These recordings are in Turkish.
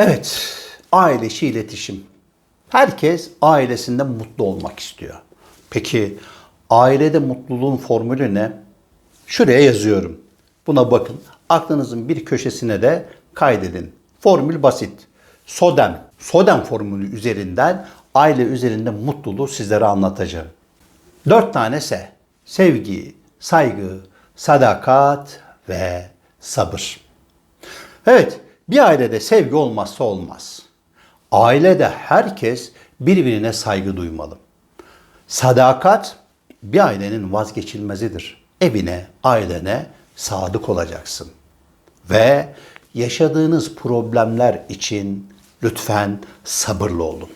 Evet, aile içi iletişim. Herkes ailesinde mutlu olmak istiyor. Peki ailede mutluluğun formülü ne? Şuraya yazıyorum. Buna bakın. Aklınızın bir köşesine de kaydedin. Formül basit. SODEM. SODEM formülü üzerinden aile üzerinde mutluluğu sizlere anlatacağım. Dört tane S. Sevgi, saygı, sadakat ve sabır. Evet, bir ailede sevgi olmazsa olmaz. Ailede herkes birbirine saygı duymalı. Sadakat bir ailenin vazgeçilmezidir. Evine, ailene sadık olacaksın. Ve yaşadığınız problemler için lütfen sabırlı olun.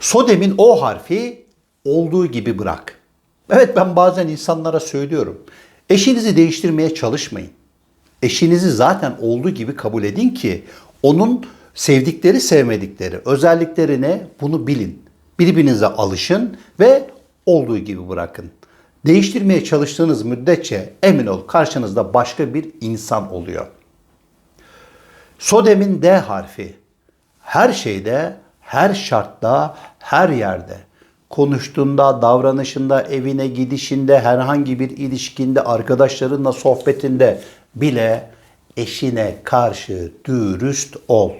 Sodem'in o harfi olduğu gibi bırak. Evet ben bazen insanlara söylüyorum. Eşinizi değiştirmeye çalışmayın. Eşinizi zaten olduğu gibi kabul edin ki onun sevdikleri sevmedikleri özelliklerine bunu bilin. Birbirinize alışın ve olduğu gibi bırakın. Değiştirmeye çalıştığınız müddetçe emin ol karşınızda başka bir insan oluyor. Sodem'in D harfi her şeyde, her şartta, her yerde konuştuğunda, davranışında, evine gidişinde, herhangi bir ilişkinde, arkadaşlarınla sohbetinde bile eşine karşı dürüst ol.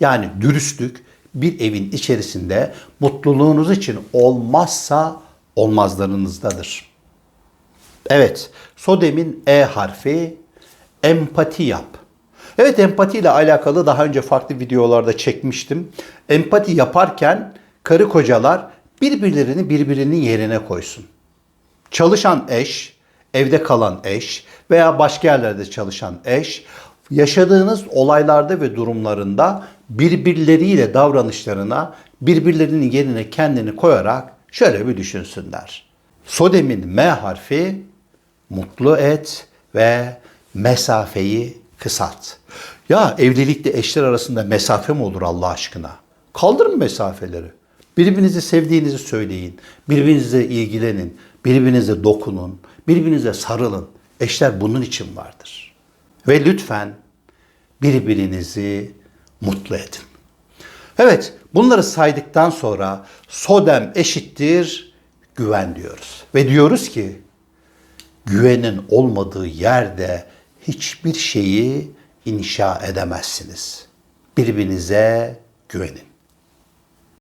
Yani dürüstlük bir evin içerisinde mutluluğunuz için olmazsa olmazlarınızdadır. Evet, Sodem'in E harfi empati yap. Evet empati ile alakalı daha önce farklı videolarda çekmiştim. Empati yaparken karı kocalar birbirlerini birbirinin yerine koysun. Çalışan eş, evde kalan eş veya başka yerlerde çalışan eş yaşadığınız olaylarda ve durumlarında birbirleriyle davranışlarına birbirlerinin yerine kendini koyarak şöyle bir düşünsünler. Sodem'in M harfi mutlu et ve mesafeyi kısalt. Ya evlilikte eşler arasında mesafe mi olur Allah aşkına? Kaldırın mesafeleri. Birbirinizi sevdiğinizi söyleyin. Birbirinize ilgilenin. Birbirinize dokunun. Birbirinize sarılın. Eşler bunun için vardır. Ve lütfen birbirinizi mutlu edin. Evet, bunları saydıktan sonra sodem eşittir güven diyoruz. Ve diyoruz ki güvenin olmadığı yerde hiçbir şeyi inşa edemezsiniz. Birbirinize güvenin.